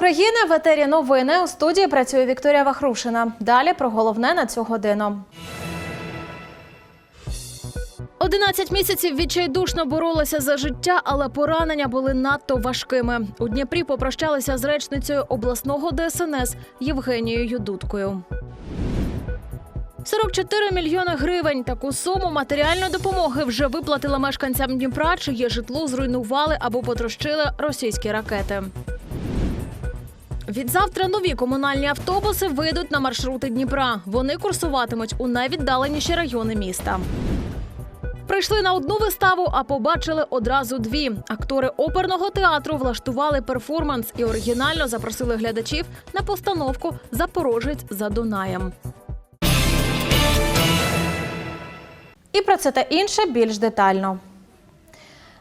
України. В етері новини у студії працює Вікторія Вахрушина. Далі про головне на цю годину. 11 місяців відчайдушно боролися за життя, але поранення були надто важкими. У Дніпрі попрощалися з речницею обласного ДСНС Євгенією Дудкою. 44 мільйони гривень. Таку суму матеріальної допомоги вже виплатила мешканцям Дніпра, чиє житло зруйнували або потрощили російські ракети. Відзавтра нові комунальні автобуси вийдуть на маршрути Дніпра. Вони курсуватимуть у найвіддаленіші райони міста. Прийшли на одну виставу, а побачили одразу дві. Актори оперного театру влаштували перформанс і оригінально запросили глядачів на постановку Запорожець за Дунаєм. І про це та інше більш детально.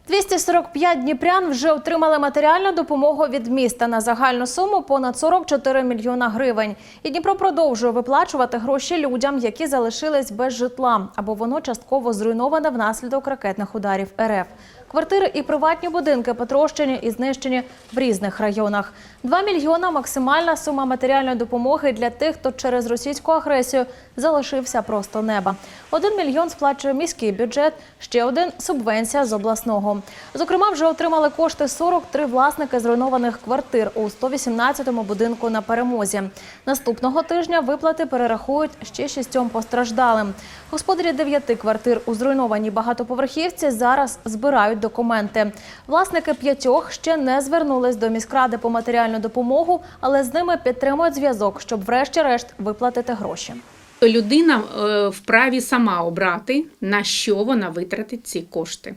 245 дніпрян вже отримали матеріальну допомогу від міста на загальну суму понад 44 мільйона гривень. І Дніпро продовжує виплачувати гроші людям, які залишились без житла або воно частково зруйноване внаслідок ракетних ударів РФ. Квартири і приватні будинки потрощені і знищені в різних районах. 2 мільйона максимальна сума матеріальної допомоги для тих, хто через російську агресію залишився просто неба. Один мільйон сплачує міський бюджет, ще один субвенція з обласного. Зокрема, вже отримали кошти 43 власники зруйнованих квартир у 118-му будинку на перемозі. Наступного тижня виплати перерахують ще шістьом постраждалим. Господарі дев'яти квартир у зруйнованій багатоповерхівці зараз збирають документи. Власники п'ятьох ще не звернулись до міськради по матеріальну допомогу, але з ними підтримують зв'язок, щоб врешті-решт виплатити гроші. Людина е, вправі сама обрати, на що вона витратить ці кошти.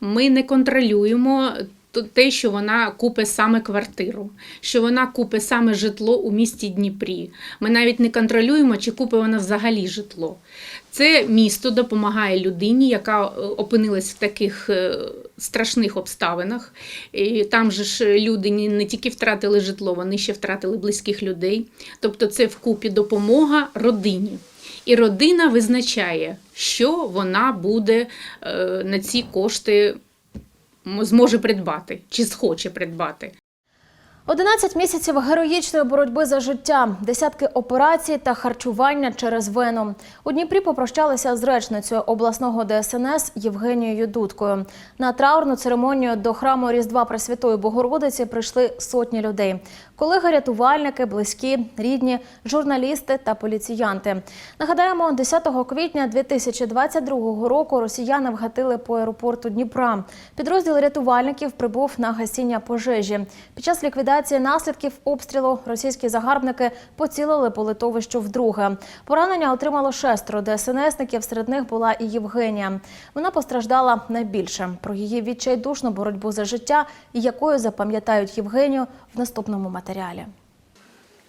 Ми не контролюємо те, що вона купить саме квартиру, що вона купить саме житло у місті Дніпрі. Ми навіть не контролюємо, чи купить вона взагалі житло. Це місто допомагає людині, яка е, опинилась в таких е, страшних обставинах. І там же ж люди не- тільки втратили житло, вони ще втратили близьких людей. Тобто це вкупі допомога родині. І родина визначає, що вона буде е, на ці кошти зможе придбати чи схоче придбати. 11 місяців героїчної боротьби за життя, десятки операцій та харчування через вену. У Дніпрі попрощалися з речницею обласного ДСНС Євгенією Дудкою. На траурну церемонію до храму Різдва Пресвятої Богородиці прийшли сотні людей. Колеги, рятувальники, близькі, рідні, журналісти та поліціянти. Нагадаємо, 10 квітня 2022 року росіяни вгатили по аеропорту Дніпра. Підрозділ рятувальників прибув на гасіння пожежі. Під час ліквідації наслідків обстрілу російські загарбники поцілили по литовищу вдруге. Поранення отримало шестеро ДСНСників. Серед них була і Євгенія. Вона постраждала найбільше. Про її відчайдушну боротьбу за життя і якою запам'ятають Євгенію в наступному матеріалі.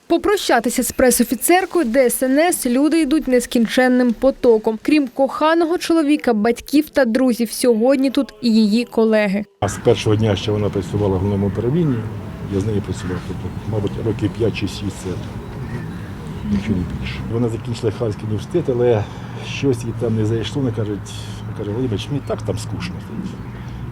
Попрощатися з пресофіцеркою ДСНС люди йдуть нескінченним потоком. Крім коханого чоловіка, батьків та друзів, сьогодні тут і її колеги. А з першого дня, що вона працювала в головному управлінні, я з нею працював, тобто, мабуть, років 5 чи 6 це якщо не більше. Вона закінчила Харківський університет, але щось їй там не зайшло. Вона каже, каже, Володимирович, мені так там скучно.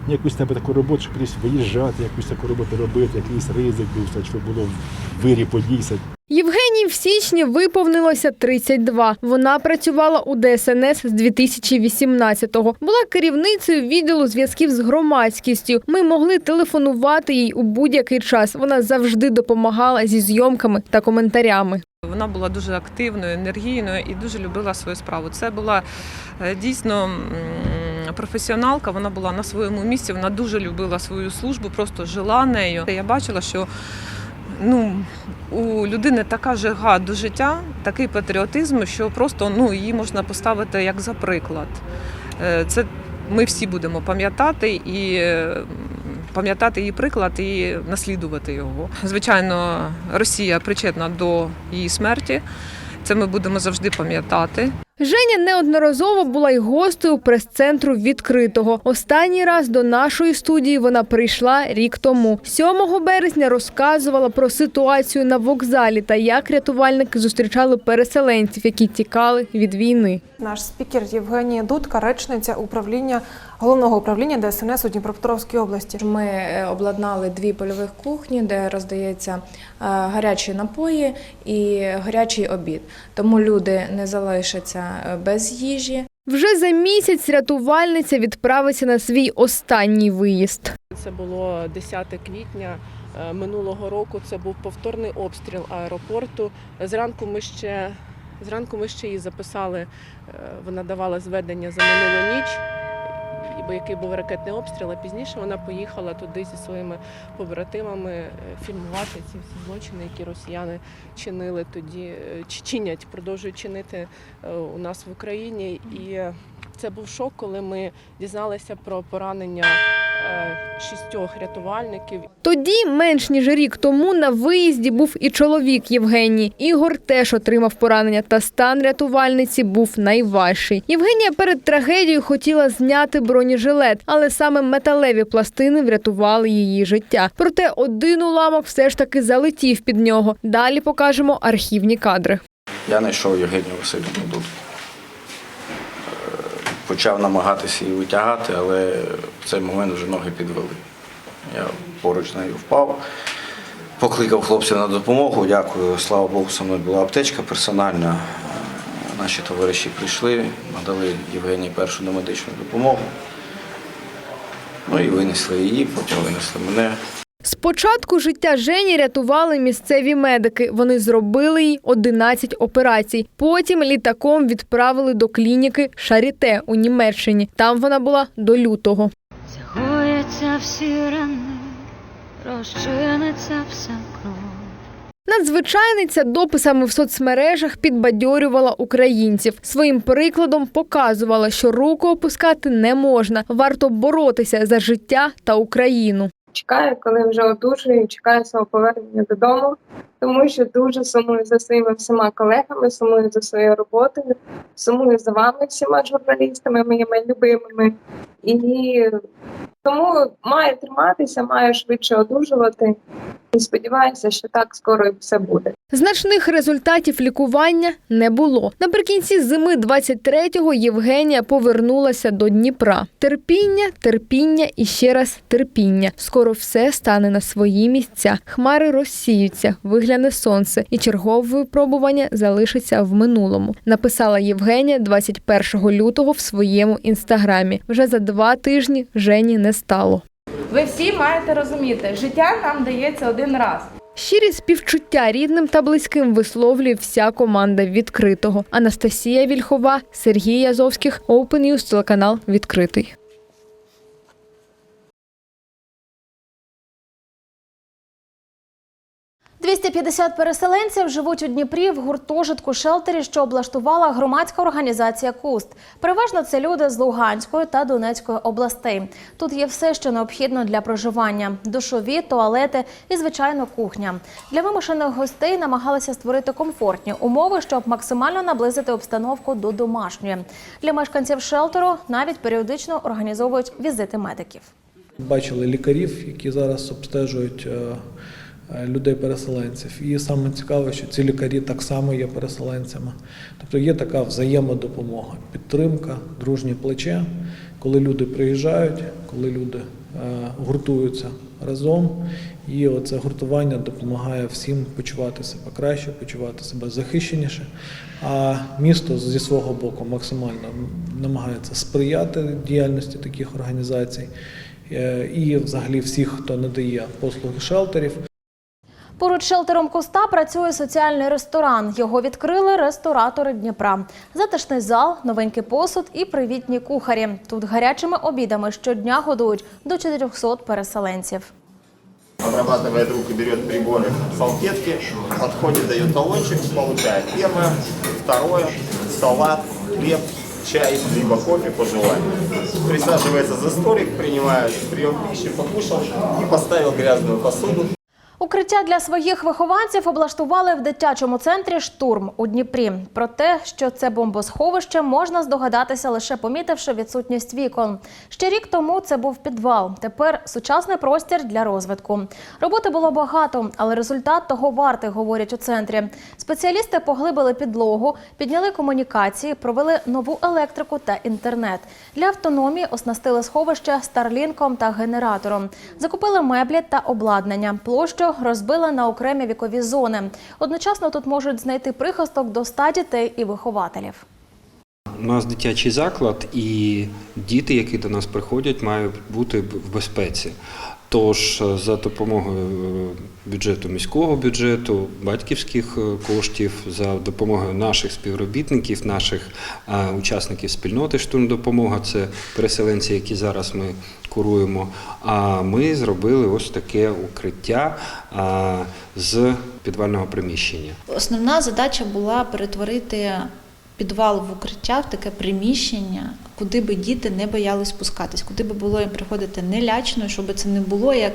Якусь треба таку роботу, щоб кудись виїжджати, якусь таку роботу робити, якийсь ризик був, щоб було в вирі подійся. Євгенії в січні виповнилося 32. Вона працювала у ДСНС з 2018-го. Була керівницею відділу зв'язків з громадськістю. Ми могли телефонувати їй у будь-який час. Вона завжди допомагала зі зйомками та коментарями. Вона була дуже активною, енергійною і дуже любила свою справу. Це була е, дійсно професіоналка. Вона була на своєму місці. Вона дуже любила свою службу, просто жила нею. Я бачила, що ну, у людини така жага до життя, такий патріотизм, що просто ну, її можна поставити як за приклад. Е, Це ми всі будемо пам'ятати і е, пам'ятати її приклад і наслідувати його. Звичайно, Росія причетна до її смерті. Це ми будемо завжди пам'ятати. Женя неодноразово була й гостею прес-центру відкритого. Останній раз до нашої студії вона прийшла рік тому. 7 березня розказувала про ситуацію на вокзалі та як рятувальники зустрічали переселенців, які тікали від війни. Наш спікер Євгенія Дудка, речниця управління головного управління ДСНС у Дніпропетровській області. Ми е, обладнали дві польових кухні, де роздається е, гарячі напої і гарячий обід. Тому люди не залишаться без їжі. Вже за місяць рятувальниця відправиться на свій останній виїзд. Це було 10 квітня е, минулого року. Це був повторний обстріл аеропорту. Зранку ми ще зранку ми ще її записали. е, Вона давала зведення за минулу ніч, бо який був ракетний обстріл. А пізніше вона поїхала туди зі своїми побратимами е, фільмувати ці всі злочини, які росіяни чинили тоді, е, чи чинять, продовжують чинити е, у нас в Україні. І це був шок, коли ми дізналися про поранення шістьох рятувальників. Тоді, менш ніж рік тому, на виїзді був і чоловік Євгенії. Ігор теж отримав поранення, та стан рятувальниці був найважчий. Євгенія перед трагедією хотіла зняти бронежилет, але саме металеві пластини врятували її життя. Проте один уламок все ж таки залетів під нього. Далі покажемо архівні кадри. Я знайшов Євгенію Васильівну Дудку. Почав намагатися її витягати, але в цей момент вже ноги підвели. Я поруч нею впав, покликав хлопців на допомогу. Дякую, слава Богу, со мною була аптечка персональна. Наші товариші прийшли, надали Євгенії першу домедичну допомогу. Ну і винесли її, потім винесли мене. Спочатку життя Жені рятували місцеві медики. Вони зробили їй 11 операцій. Потім літаком відправили до клініки Шаріте у Німеччині. Там вона була до лютого. Загояться всі рани, розчиниться вся кров. Надзвичайниця дописами в соцмережах підбадьорювала українців. Своїм прикладом показувала, що руку опускати не можна. Варто боротися за життя та Україну. Чекаю, коли вже одужую, чекаю свого повернення додому, тому що дуже сумую за своїми всіма колегами, сумую за своєю роботою, сумую за вами, всіма журналістами, моїми любимими. І тому маю триматися, маю швидше одужувати. І сподіваюся, що так скоро і все буде. Значних результатів лікування не було. Наприкінці зими 23-го Євгенія повернулася до Дніпра. Терпіння, терпіння і ще раз терпіння. Скоро все стане на свої місця. Хмари розсіються, вигляне сонце, і чергове випробування залишиться в минулому. Написала Євгенія 21 лютого в своєму інстаграмі. Вже за два тижні Жені не стало. Ви всі маєте розуміти, життя нам дається один раз. Щирі співчуття рідним та близьким висловлює вся команда відкритого. Анастасія Вільхова, Сергій Язовських, Open News, телеканал відкритий. 250 переселенців живуть у Дніпрі в гуртожитку шелтері, що облаштувала громадська організація Куст. Переважно це люди з Луганської та Донецької областей. Тут є все, що необхідно для проживання: душові, туалети і звичайно кухня. Для вимушених гостей намагалися створити комфортні умови, щоб максимально наблизити обстановку до домашньої. Для мешканців шелтеру навіть періодично організовують візити медиків. Бачили лікарів, які зараз обстежують е, людей-переселенців. І саме цікаве, що ці лікарі так само є переселенцями. Тобто є така взаємодопомога, підтримка, дружнє плече, коли люди приїжджають, коли люди е, гуртуються разом. І оце гуртування допомагає всім почувати себе краще, почувати себе захищеніше. А місто зі свого боку максимально намагається сприяти діяльності таких організацій. Е, і взагалі всіх, хто надає послуги шелтерів. Поруч шелтером Коста працює соціальний ресторан. Його відкрили ресторатори Дніпра. Затишний зал, новенький посуд і привітні кухарі. Тут гарячими обідами щодня годують до 400 переселенців. Обрабатывает руки, берет приборы, салфетки, подходит, дает талончик, получает первое, второе, салат, хлеб, чай, либо кофе по желанию. Присаживается за столик, принимает прием пищи, покушал и поставил грязную посуду. Укриття для своїх вихованців облаштували в дитячому центрі Штурм у Дніпрі. Про те, що це бомбосховище, можна здогадатися лише помітивши відсутність вікон. Ще рік тому це був підвал. Тепер сучасний простір для розвитку. Роботи було багато, але результат того вартий, говорять у центрі. Спеціалісти поглибили підлогу, підняли комунікації, провели нову електрику та інтернет. Для автономії оснастили сховище старлінком та генератором. Закупили меблі та обладнання. Площу розбили на окремі вікові зони. Одночасно тут можуть знайти прихисток до 100 дітей і вихователів. У нас дитячий заклад, і діти, які до нас приходять, мають бути в безпеці. Тож е, за допомогою е, бюджету міського бюджету, батьківських е, коштів, за допомогою наших співробітників, наших учасників спільноти штурмдопомога, це переселенці, які зараз ми куруємо. А ми зробили ось таке укриття з підвального приміщення. Основна задача була перетворити підвал в укриття в таке приміщення, куди би діти не боялись спускатись, куди би було їм приходити нелячно, щоб це не було як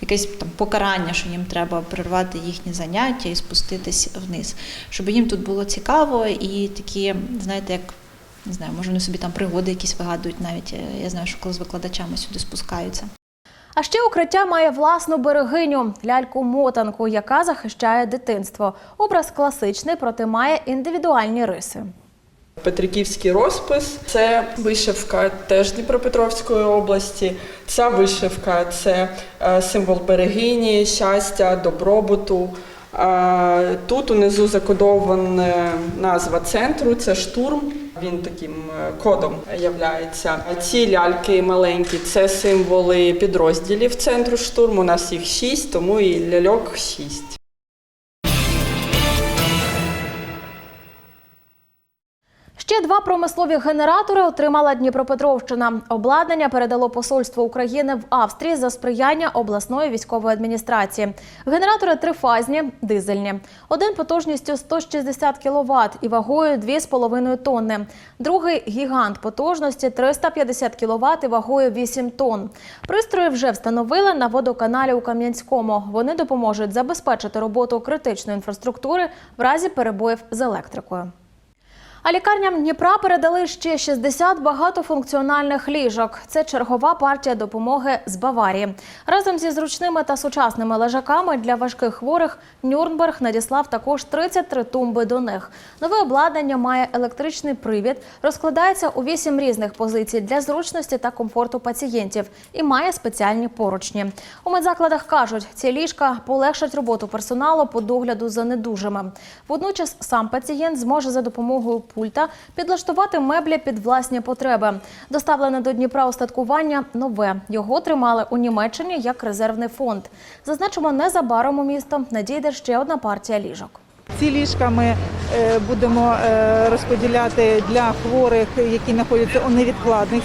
якесь там покарання, що їм треба перервати їхні заняття і спуститись вниз. Щоб їм тут було цікаво і такі, знаєте, як. Не знаю, може вони собі там пригоди якісь вигадують навіть. е, Я знаю, що коли з викладачами сюди спускаються. А ще укриття має власну берегиню ляльку-мотанку, яка захищає дитинство. Образ класичний, проте має індивідуальні риси. Петриківський розпис це вишивка теж Дніпропетровської області. Ця вишивка це е, символ берегині, щастя, добробуту. Е, Тут унизу закодована назва центру це штурм. Він таким е, кодом являється. Ці ляльки маленькі це символи підрозділів центру штурму. У нас їх шість, тому і ляльок шість. Ще два промислові генератори отримала Дніпропетровщина. Обладнання передало посольство України в Австрії за сприяння обласної військової адміністрації. Генератори трифазні, дизельні. Один потужністю 160 кВт і вагою 2,5 тонни. Другий гігант потужності 350 кВт і вагою 8 тонн. Пристрої вже встановили на водоканалі у Кам'янському. Вони допоможуть забезпечити роботу критичної інфраструктури в разі перебоїв з електрикою. А лікарням Дніпра передали ще 60 багатофункціональних ліжок. Це чергова партія допомоги з Баварії. Разом зі зручними та сучасними лежаками для важких хворих Нюрнберг надіслав також 33 тумби до них. Нове обладнання має електричний привід, розкладається у 8 різних позицій для зручності та комфорту пацієнтів і має спеціальні поручні. У медзакладах кажуть, ці ліжка полегшать роботу персоналу по догляду за недужими. Водночас сам пацієнт зможе за допомогою пульта підлаштувати меблі під власні потреби. Доставлене до Дніпра устаткування нове. Його тримали у Німеччині як резервний фонд. Зазначимо, незабаром у місто надійде ще одна партія ліжок. Ці ліжка ми е, будемо е, розподіляти для хворих, які знаходяться у невідкладних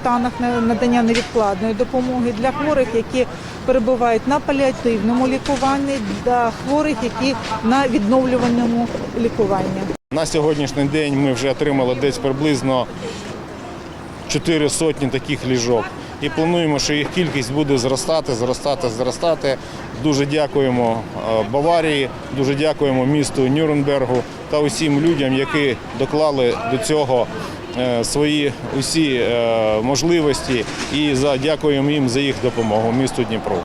станах надання невідкладної допомоги, для хворих, які перебувають на паліативному лікуванні, для хворих, які на відновлюваному лікуванні. На сьогоднішній день ми вже отримали десь приблизно 4 сотні таких ліжок. І плануємо, що їх кількість буде зростати, зростати, зростати. Дуже дякуємо е, Баварії, дуже дякуємо місту Нюрнбергу та усім людям, які доклали до цього е, свої усі е, можливості. І дякуємо їм за їх допомогу місту Дніпро.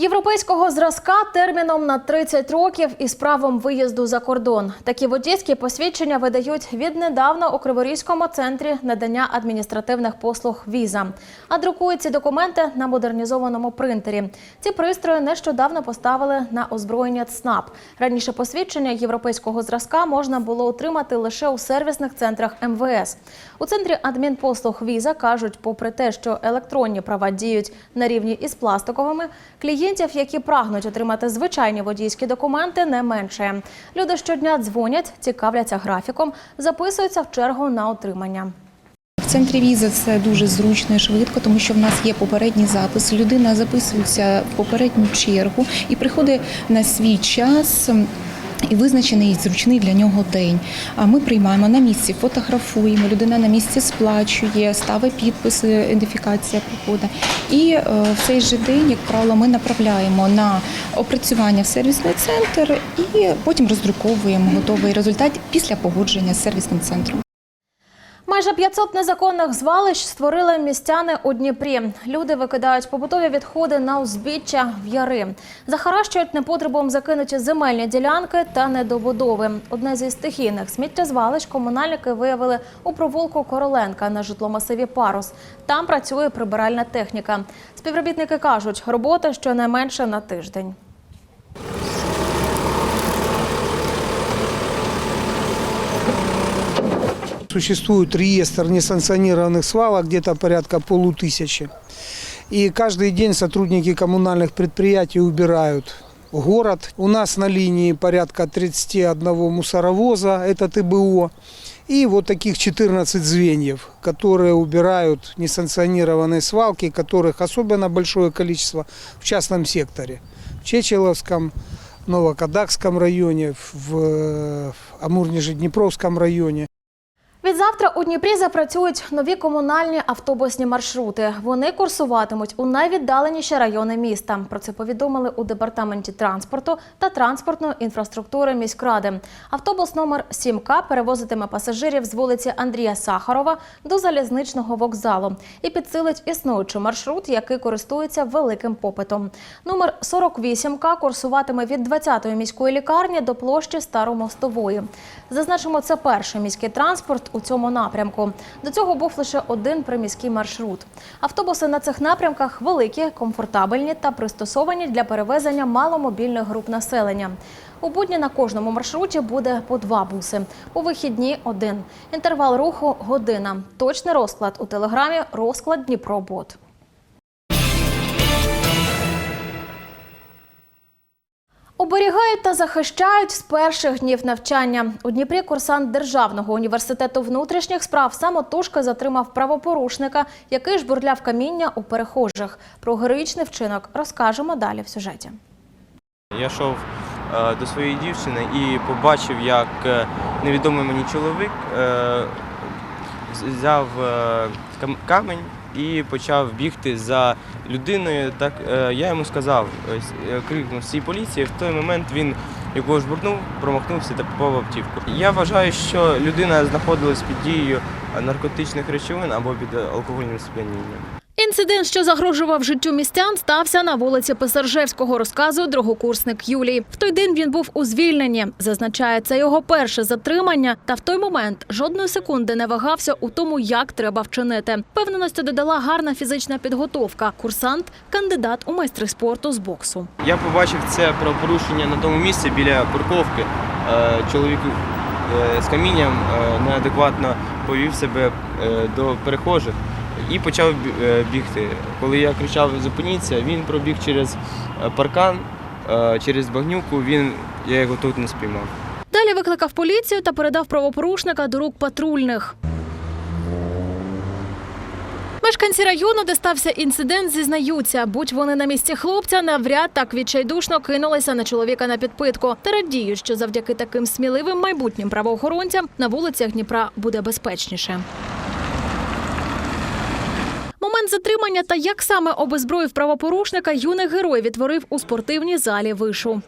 Європейського зразка терміном на 30 років із правом виїзду за кордон. Такі водійські посвідчення видають віднедавна у Криворізькому центрі надання адміністративних послуг віза. А друкують ці документи на модернізованому принтері. Ці пристрої нещодавно поставили на озброєння ЦНАП. Раніше посвідчення європейського зразка можна було отримати лише у сервісних центрах МВС. У центрі адмінпослуг віза кажуть, попри те, що електронні права діють на рівні із пластиковими, клієнтів, які прагнуть отримати звичайні водійські документи, не менше. Люди щодня дзвонять, цікавляться графіком, записуються в чергу на отримання. В центрі візи це дуже зручно і швидко, тому що в нас є попередній запис. Людина записується в попередню чергу і приходить на свій час. І визначений зручний для нього день. А Ми приймаємо на місці, фотографуємо, людина на місці сплачує, ставить підписи, ідентифікація приходить. І е, в цей же день, як правило, ми направляємо на опрацювання в сервісний центр і потім роздруковуємо готовий результат після погодження з сервісним центром. Майже 500 незаконних звалищ створили містяни у Дніпрі. Люди викидають побутові відходи на узбіччя в яри. Захаращують непотребом закинуті земельні ділянки та недобудови. Одне зі стихійних сміттєзвалищ комунальники виявили у провулку Короленка на житломасиві Парус. Там працює прибиральна техніка. Співробітники кажуть, робота щонайменше на тиждень. Существует реестр несанкционированных свалок, где-то порядка полутысячи. И каждый день сотрудники коммунальных предприятий убирают город. У нас на линии порядка 31 мусоровоза, это ТБО. И вот таких 14 звеньев, которые убирают несанкционированные свалки, которых особенно большое количество в частном секторе. В Чечеловском, Новокадакском районе, в Амур-Нижнеднепровском районе. Відзавтра у Дніпрі запрацюють нові комунальні автобусні маршрути. Вони курсуватимуть у найвіддаленіші райони міста. Про це повідомили у департаменті транспорту та транспортної інфраструктури міськради. Автобус номер 7К перевозитиме пасажирів з вулиці Андрія Сахарова до залізничного вокзалу і підсилить існуючий маршрут, який користується великим попитом. Номер 48К курсуватиме від 20-ї міської лікарні до площі Старомостової. Зазначимо, це перший міський транспорт у цьому напрямку. До цього був лише один приміський маршрут. Автобуси на цих напрямках великі, комфортабельні та пристосовані для перевезення маломобільних груп населення. У будні на кожному маршруті буде по два буси. У вихідні один. Інтервал руху година. Точний розклад у телеграмі розклад Дніпробот. Оберігають та захищають з перших днів навчання. У Дніпрі курсант Державного університету внутрішніх справ самотужки затримав правопорушника, який жбурляв каміння у перехожих. Про героїчний вчинок розкажемо далі в сюжеті. Я йшов е, до своєї дівчини і побачив, як е, невідомий мені чоловік е, взяв камінь і почав бігти за людиною. Так е, я йому сказав, е, крикнув всій поліції. В той момент він його жбурнув, промахнувся та попав в автівку. Я вважаю, що людина знаходилась під дією наркотичних речовин або під алкогольним сп'янінням. Інцидент, що загрожував життю містян, стався на вулиці Писаржевського, розказує другокурсник Юлій. В той день він був у звільненні. Зазначає, це його перше затримання, та в той момент жодної секунди не вагався у тому, як треба вчинити. Впевненості додала гарна фізична підготовка. Курсант кандидат у майстри спорту з боксу. Я побачив це правопорушення на тому місці біля парковки. Е, Чоловік е, з камінням е, неадекватно повів себе до перехожих і почав е, бігти. Коли я кричав Зупиніться, він пробіг через е, паркан, е, через багнюку. Він я його тут не спіймав. Далі викликав поліцію та передав правопорушника до рук патрульних. Мешканці району, де стався інцидент, зізнаються, будь вони на місці хлопця, навряд так відчайдушно кинулися на чоловіка на підпитку. Та радіють, що завдяки таким сміливим майбутнім правоохоронцям на вулицях Дніпра буде безпечніше. Момент затримання та як саме обезброїв правопорушника юний герой відтворив у спортивній залі вишу.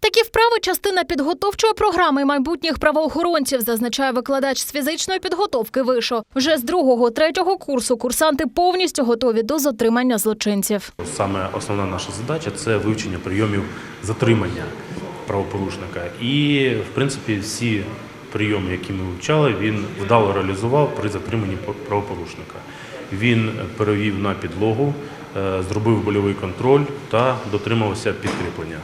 Такі вправи частина підготовчої програми майбутніх правоохоронців, зазначає викладач з фізичної підготовки вишу. Вже з другого третього курсу курсанти повністю готові до затримання злочинців. Саме основна наша задача це вивчення прийомів затримання правопорушника. І, в принципі, всі прийоми, які ми вивчали, він вдало реалізував при затриманні правопорушника. Він перевів на підлогу, е, зробив больовий контроль та дотримався підкріплення.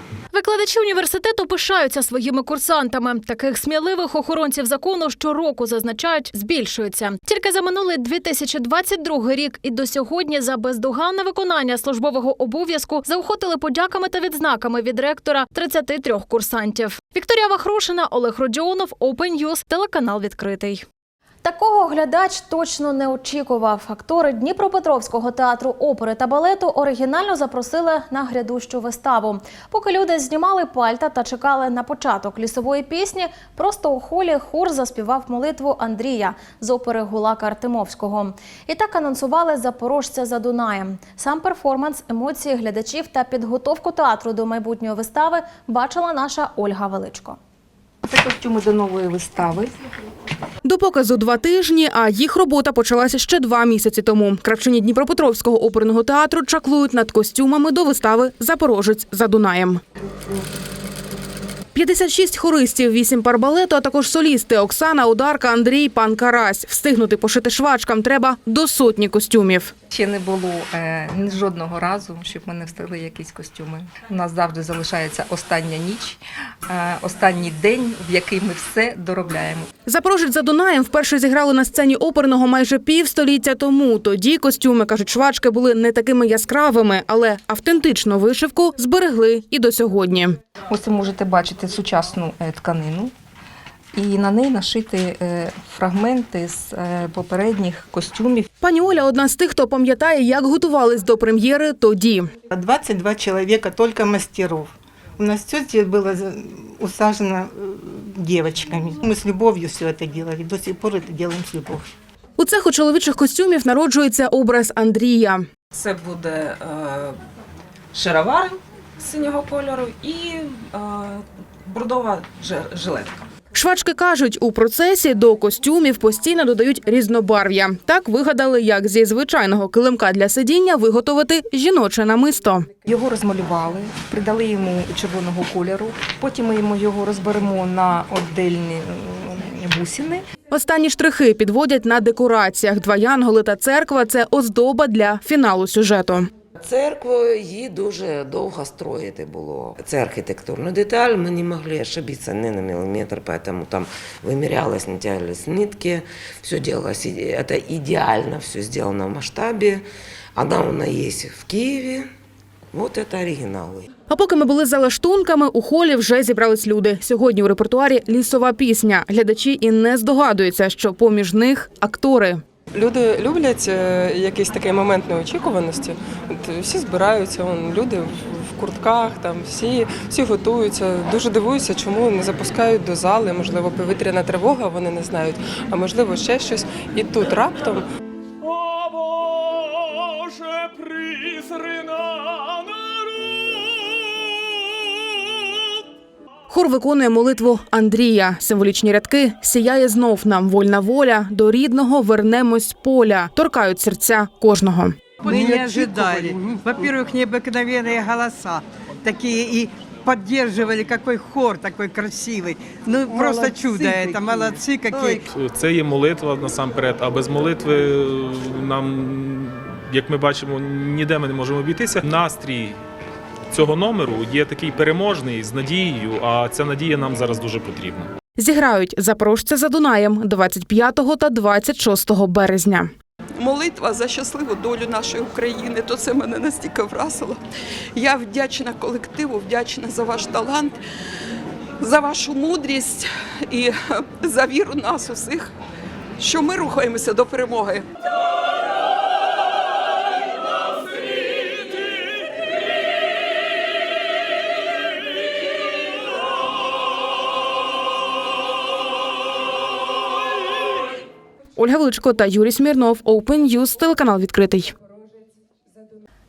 Викладачі університету пишаються своїми курсантами. Таких сміливих охоронців закону щороку зазначають збільшується. Тільки за минулий 2022 рік і до сьогодні за бездоганне виконання службового обов'язку заохотили подяками та відзнаками від ректора 33 курсантів. Вікторія Вахрушина, Олег Родіонов, Open News, телеканал відкритий. Такого глядач точно не очікував. Актори Дніпропетровського театру опери та балету оригінально запросили на грядущу виставу. Поки люди знімали пальта та чекали на початок лісової пісні, просто у холі хор заспівав молитву Андрія з опери Гулака Артемовського. І так анонсували запорожця за Дунаєм. Сам перформанс, емоції глядачів та підготовку театру до майбутньої вистави бачила наша Ольга Величко. Це костюми до нової вистави. До показу два тижні, а їх робота почалася ще два місяці тому. Кравчині Дніпропетровського оперного театру чаклують над костюмами до вистави Запорожець за Дунаєм. 56 хористів, 8 пар балету, а також солісти Оксана, Ударка, Андрій, пан Карась. Встигнути пошити швачкам треба до сотні костюмів. Ще не було е, жодного разу, щоб ми не встигли якісь костюми. У нас завжди залишається остання ніч, е, останній день, в який ми все доробляємо. Запорожець за Дунаєм вперше зіграли на сцені оперного майже півстоліття тому. Тоді костюми, кажуть, швачки були не такими яскравими, але автентичну вишивку зберегли і до сьогодні. Ось ви можете бачити сучасну е, тканину. І на неї нашити е, фрагменти з е, попередніх костюмів. Пані Оля одна з тих, хто пам'ятає, як готувались до прем'єри тоді. 22 человека, только мастеров. У нас все здесь было за- усажено э, девочками. Мы с любовью все это делали. До сих пор это делаем с любовью. У цеху чоловічих костюмів народжується образ Андрія. Це буде е, шаровари синього кольору і е, бордова жилетка. Швачки кажуть, у процесі до костюмів постійно додають різнобарв'я. Так вигадали, як зі звичайного килимка для сидіння виготовити жіноче намисто. Його розмалювали, придали йому червоного кольору. Потім ми йому його розберемо на отдельні бусини. Останні штрихи підводять на декораціях. Два янголи та церква це оздоба для фіналу сюжету Церкву її дуже довго строїти було. Це архітектурна деталь, ми не могли ошибиться ні на міліметр, поэтому там вимірялось, натягивались нитки, все делалось, и- это идеально все сделано в масштабе. Она у нас есть в Киеве, вот это оригиналы. А поки ми були за лаштунками, у холі вже зібрались люди. Сьогодні у репертуарі лісова пісня. Глядачі і не здогадуються, що поміж них актори. Люди люблять е, якийсь такий момент неочікуваності. Всі збираються, люди в- куртках, там всі, всі готуються. Дуже дивуються, чому не запускають до зали. Можливо, повітряна тривога, вони не знають, а можливо ще щось. І тут раптом Хор виконує молитву Андрія. Символічні рядки сіяє знов нам вольна воля. До рідного вернемось з поля. Торкають серця кожного. Мы не ожидали. Во-первых, необыкновенные голоса. Такие и поддерживали, какой хор такой красивый. Ну, просто чудо это. Молодцы какие. Це є молитва насамперед, а без молитви е, нам, як ми бачимо, ніде ми не можемо обійтися. Настрій цього номеру є такий переможний з надією, а ця надія нам зараз дуже потрібна. Зіграють запорожця за Дунаєм 25 та 26 березня. молитва за щасливу долю нашої України, то це мене настільки вразило. Я вдячна колективу, вдячна за ваш талант, за вашу мудрість і за віру нас усіх, що ми рухаємося до перемоги. Ольга Величко та Юрій Смірнов. Open News, телеканал відкритий.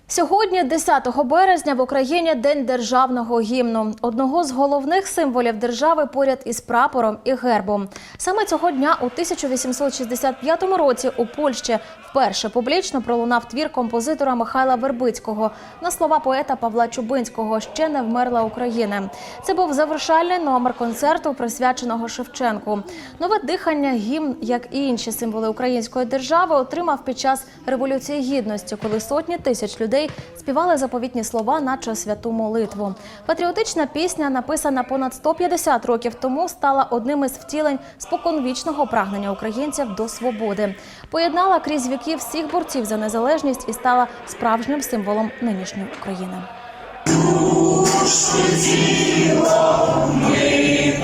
Сьогодні, 10 березня, в Україні День державного гімну, одного з головних символів держави поряд із прапором і гербом. Саме цього дня у 1865 році у Польщі вперше публічно пролунав твір композитора Михайла Вербицького на слова поета Павла Чубинського Ще не вмерла Україна. Це був завершальний номер концерту, присвяченого Шевченку. Нове дихання гімн, як і інші символи української держави, отримав під час революції гідності, коли сотні тисяч людей співали заповітні слова, наче святу молитву. Патріотична пісня, написана понад 150 років тому, стала одним із втілень споконвічного прагнення українців до свободи. Поєднала крізь віків всіх борців за незалежність і стала справжнім символом нинішньої України. Ми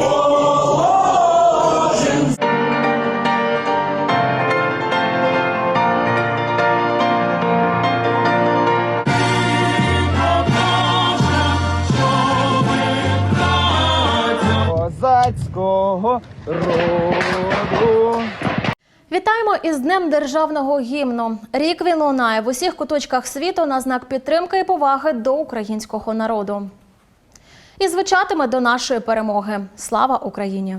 роду. Вітаємо із Днем державного гімну. Рік він лунає в усіх куточках світу на знак підтримки і поваги до українського народу. І звучатиме до нашої перемоги. Слава Україні!